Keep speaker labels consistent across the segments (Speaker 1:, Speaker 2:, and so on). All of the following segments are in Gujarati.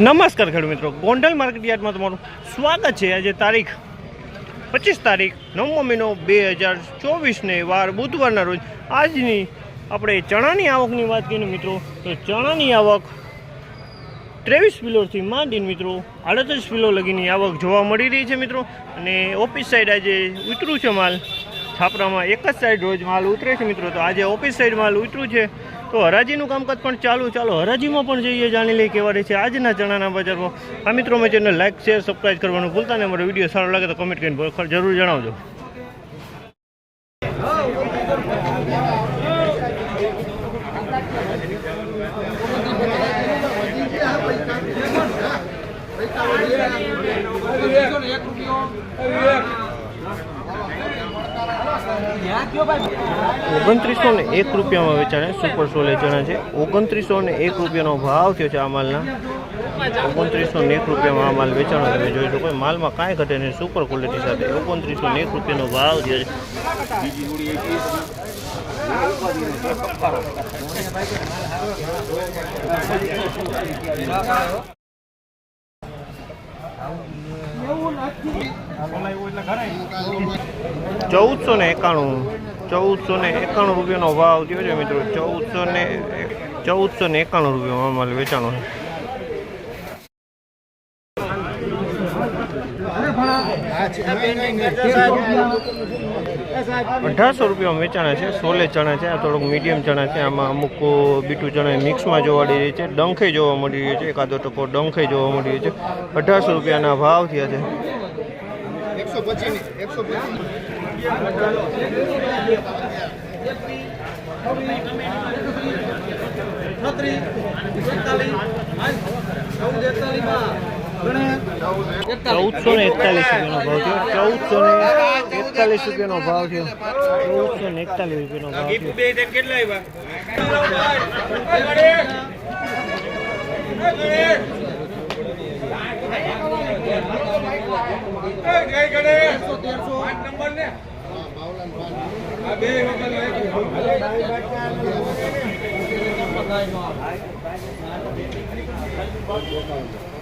Speaker 1: નમસ્કાર ખેડૂત મિત્રો. ગોંડલ માર્કેટ યાર્ડમાં તમારું સ્વાગત છે. આજે તારીખ પચીસ તારીખ, નવમો મહિનો બે હજાર ચોવીસને વાર બુધવારના રોજ. આજની આપણે ચણાની આવકની વાત કરીએ મિત્રો, તો ચણાની આવક ત્રેવીસ ફિલોથી માંડીને મિત્રો, આડત્રીસ ફિલો લગીની આવક જોવા મળી રહી છે મિત્રો. અને ઓફિસ સાઈડ આજે ઉતરું છે માલ. છાપરામાં એક જ સાઈડ રોજ માલ ઉતરે છે મિત્રો. તો આજે ઓફિસ સાઈડ માલ ઉતરું છે. તો હરાજીનું કામકાજ પણ ચાલુ. ચાલો, હરાજીમાં પણ જઈએ, જાણી લઈએ કેવા રહે છે આજના ચણાના બજારમાં. આ મિત્રો મેં ચેનલ લાઈક શેર સબસ્ક્રાઈબ કરવાનું ભૂલતા નહીં. અમારો વીડિયો સારો લાગે તો કમેન્ટ કરીને જરૂર જણાવજો. ઓગણત્રીસો ને એક રૂપિયામાં વેચાણે સુપર સોલે ચણા છે. ઓગણત્રીસો ને એક રૂપિયાનો ભાવ થયો છે આ માલના. ઓગણત્રીસો ને એક રૂપિયામાં આ માલ વેચાણો તમે જોઈ શકો. માલમાં કાંઈ ઘટે નહીં સુપર ક્વોલિટી સાથે. ઓગણત્રીસો ને એક રૂપિયાનો ભાવ થયો છે. ચૌદસો ને એકાણું, ચૌદસો ને એકાણું રૂપિયાનો ભાવ થયો છે મિત્રો. ચૌદસો ને ચૌદસો ને એકાણું રૂપિયામાં માલ વેચાણો છે. અઢારસો રૂપિયામાં વેચાણા છે, સોલે ચણા છે, આ થોડુંક મીડિયમ ચણા છે, આમાં અમુક બીટું ચણા મિક્સમાં જોવા મળી રહી છે ડંખે જોવા મળી રહ્યો છે એકાદો ટકો ડંખે જોવા મળી રહ્યો છે અઢારસો રૂપિયાના ભાવ થયા છે.
Speaker 2: એકસો પચીસ એકસો પચીસ
Speaker 1: ચૌદસો ને એકતાલીસ રૂપિયાનો ભાવ થયો ચૌદસો ને એકતાલીસ રૂપિયાનો ભાવ થયો ચૌદસો ને એકતાલીસ રૂપિયાનો ભાવ થયો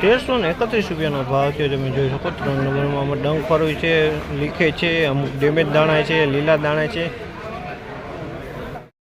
Speaker 1: તેરસો ને એકત્રીસ રૂપિયાનો ભાવ છે, તમે જોઈ શકો. ત્રણ નંબરમાં આમાં ડંખ ફરવી છે, લીખે છે, અમુક ડેમેજ દાણા છે, લીલા દાણા છે.